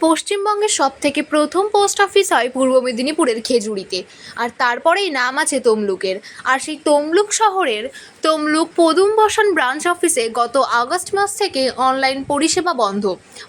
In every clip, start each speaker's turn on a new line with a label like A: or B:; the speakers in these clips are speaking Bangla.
A: পশ্চিমবঙ্গের সব থেকে প্রথম পোস্ট অফিস হয় পূর্ব মেদিনীপুরের খেজুরিতে। আর তারপরেই নাম আছে তমলুকের। আর সেই তমলুক শহরের তমলুক পদুম বসান ব্রাঞ্চ অফিসে গত আগস্ট মাস থেকে অনলাইন পরিষেবা বন্ধ।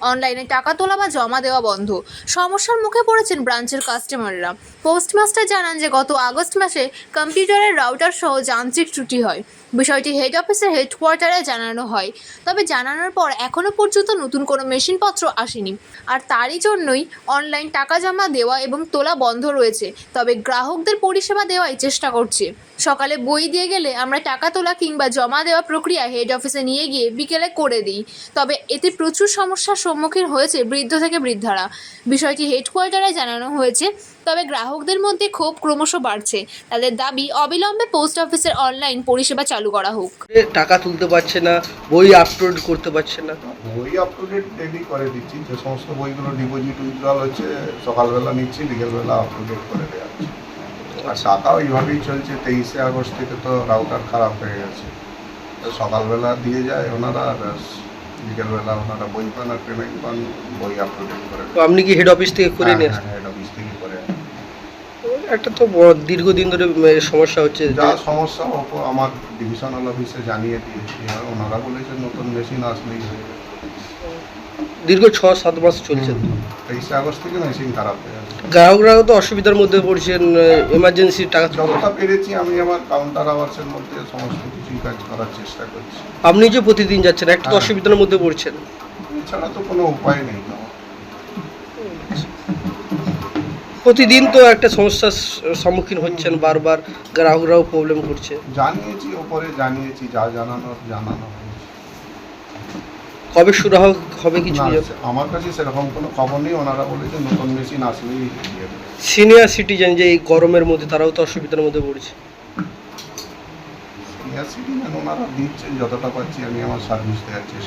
A: অনলাইনে টাকা তোলা বা জমা দেওয়া বন্ধ। সমস্যার মুখে পড়েছেন ব্রাঞ্চের কাস্টমাররা পোস্টমাস্টার জানান যে গত আগস্ট মাসে কম্পিউটারের রাউটার সহ যান্ত্রিক ত্রুটি হয়। বিষয়টি হেড অফিসের হেডকোয়ার্টারে জানানো হয়। তবে জানানোর পর এখনও পর্যন্ত নতুন কোনো মেশিনপত্র আসেনি। আর তারই জন্যই অনলাইন টাকা জমা দেওয়া এবং তোলা বন্ধ রয়েছে। তবে গ্রাহকদের পরিষেবা দেওয়াই চেষ্টা করছে। সকালে বই দিয়ে গেলে আমরা টাকা তোলা কিংবা জমা দেওয়া প্রক্রিয়া হেড অফিসে নিয়ে গিয়ে বিকেলে করে দিই। তবে এতে প্রচুর সমস্যার সম্মুখীন হয়েছে বৃদ্ধ থেকে বৃদ্ধারা। বিষয়টি হেডকোয়ার্টারে জানানো হয়েছে। তবে গ্রাহকদের মধ্যে ক্ষোভ ক্রমশ বাড়ছে। তাদের দাবি, অবিলম্বে পোস্ট অফিসের অনলাইন পরিষেবা চালু করা হোক।
B: টাকা তুলতে পারছে না বই আপলোড করতে পারছে না।
C: বই আপ টু ডেট ডেলি করে দিচ্ছি যে সমস্ত বইগুলো ডিপোজিট উইথড্রল হচ্ছে সকালবেলা নিচ্ছি বিকেলবেলা আপ টু ডেট করে দেওয়া হচ্ছে। আর টাকা ওইভাবেই চলছে তেইশে আগস্ট থেকে তো রাউটার খারাপ হয়ে গেছে। তো সকালবেলা দিয়ে যায় ওনারা আর বিকেলবেলা ওনারা বই পান আর পেমেন্ট পান বই আপ টু ডেট করে
B: তো আপনি কি হেড অফিস থেকে করে নিয়ে আসছেন?
C: হেড অফিস থেকে করে
B: একটা তো দীর্ঘদিন ধরে সমস্যা হচ্ছে
C: যা সমস্যা আমার ডিভিশনাল অফিসে জানিয়ে দিয়েছি। আর ওনারা বলেছে নতুন মেশিন আসলেই হয়ে যাবে।
B: দীর্ঘ ছ সাত মাস চলছে।
C: তেইশে আগস্ট থেকে মেশিন খারাপ হয়ে গেছে
B: গ্রাহকরা তো অসুবিধার মধ্যে পড়ছেন এমার্জেন্সি টাকা
C: যতটা পেরেছি আমি আমার কাউন্টার আওয়ার্সের মধ্যে সমস্ত কিছুই কাজ করার চেষ্টা করছি।
B: আপনি যে প্রতিদিন যাচ্ছেন একটা তো
C: হ্যাঁ।
B: অসুবিধার মধ্যে পড়ছেন।
C: এছাড়া তো কোনো উপায় নেই।
B: প্রতিদিন তো একটা সমস্যার সম্মুখীন হচ্ছেন বারবার গ্রাহকরাও প্রবলেম করছে।
C: জানিয়েছি ওপরে জানিয়েছি যা জানানোর জানানো
B: কবে শুরু হবে- কিছু
C: আমার কাছে সেরকম কোনো খবর নেই ওনারা বলেছে নতুন মেশিন আসলেই
B: সিনিয়র সিটিজেন যে এই গরমের মধ্যে তারাও তো অসুবিধার মধ্যে পড়ছে।
C: সিনিয়র সিটিজেন ওনারা দিচ্ছেন যতটা পাচ্ছি আমি আমার সার্ভিস দেওয়ার চেষ্টা